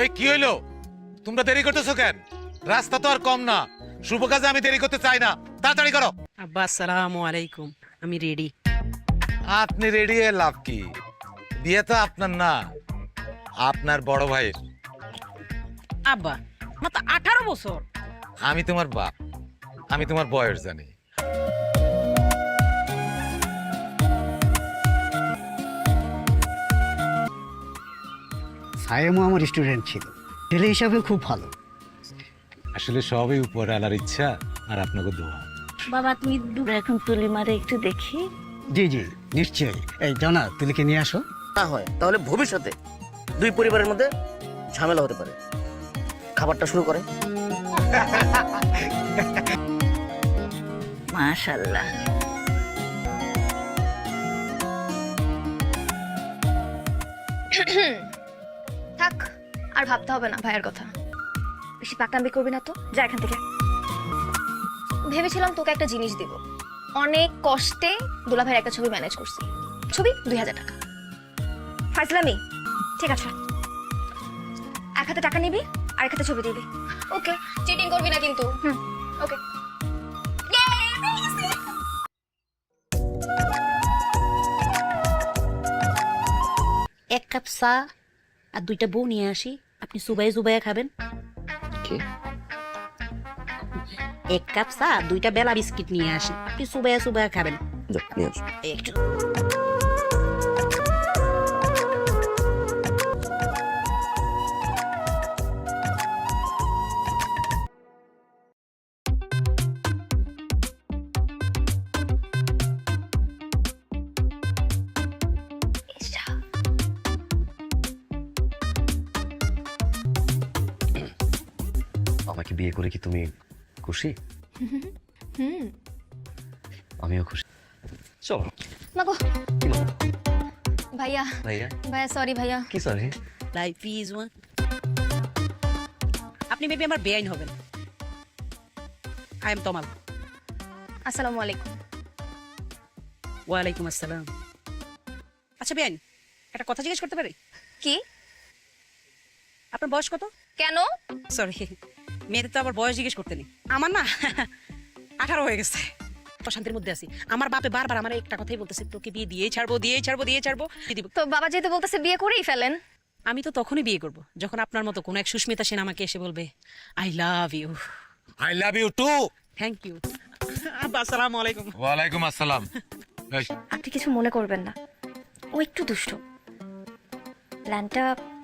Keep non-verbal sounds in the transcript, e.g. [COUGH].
এই কি হইল? তোমরা দেরি করতেছো কেন? রাস্তা তো আর কম না। শুভ কাজে আমি দেরি করতে চাই না। তাড়াতাড়ি করো। আব্বা আসসালামু আলাইকুম। আমি রেডি আপনি রেডি এ লাভ কি? বিয়ে তো আপনার না আপনার বড় ভাইয়ের। আব্বা তো আঠারো বছর। আমি তোমার বাপ আমি তোমার বয়স জানি। সায়েমও আমার স্টুডেন্ট ছিল। ছেলে হিসাবে খুব ভালো। আসলে সবই উপর আলার ইচ্ছা আর আপনাকে দোয়া। বাবা তুমি দূরে এখন তুলি মারে একটু দেখি। জি জি নিশ্চয়ই। এই জানা তুলিকে নিয়ে আসো। তা হয় তাহলে ভবিষ্যতে দুই পরিবারের মধ্যে ঝামেলা হতে পারে। খাবারটা শুরু করে। মাশাল্লাহ [CLEARS THROAT] আর ভাবতে হবে না ভাইয়ের কথা। বেশি পাকনামি করবি না তো যা এখান থেকে। ভেবেছিলাম তোকে একটা জিনিস দিব। অনেক কষ্টে দোলা ভাইয়ের একটা ছবি ম্যানেজ করছি। ছবি দুই হাজার টাকা। ফাইজলামি ঠিক আছে। এক হাতে টাকা নিবি আর এক হাতে ছবি দিবি। ওকে চিটিং করবি না কিন্তু। হুম ওকে। এক কাপ চা আর দুইটা বউ নিয়ে আসি। আপনি সুবাই সুবাই খাবেন কি? এক কাপ চা দুইটা বেলা বিস্কিট নিয়ে আসেন আপনি সুবাই সুবাই খাবেন। একটু আমাকে বিয়ে করে কি তুমি খুশি? হুম। আমিও খুশি। চলো। ভাইয়া। ভাইয়া? ভাইয়া সরি ভাইয়া। কি সরি লাইফ ইজ ওয়ান আপনি মেবি আমার বেআইন হবেন। আই এম তমাল আসসালামু আলাইকুম। ওয়ালাইকুম আসসালাম। আচ্ছা বেআইন একটা কথা জিজ্ঞেস করতে পারি? কি? আপনার বয়স কত? কেন? সরি মেয়েদের তো আবার বয়স জিজ্ঞেস করতে নেই। আমার না [LAUGHS] আঠারো হয়ে গেছে। প্রশান্তির মধ্যে আছি। আমার বাপে বারবার আমার একটা কথাই বলতেছে তোকে বিয়ে দিয়ে ছাড়বো দিয়ে ছাড়বো দিয়ে ছাড়বো তো বাবা যেহেতু বলতেছে বিয়ে করেই ফেলেন। আমি তো তখনই বিয়ে করব যখন আপনার মতো কোনো এক সুস্মিতা সেন আমাকে এসে বলবে I love you. I love you too. Thank you আসসালামু আলাইকুম। ওয়ালাইকুম আসসালাম। আপনি কিছু মনে করবেন না। ও একটু দুষ্ট। প্ল্যানটা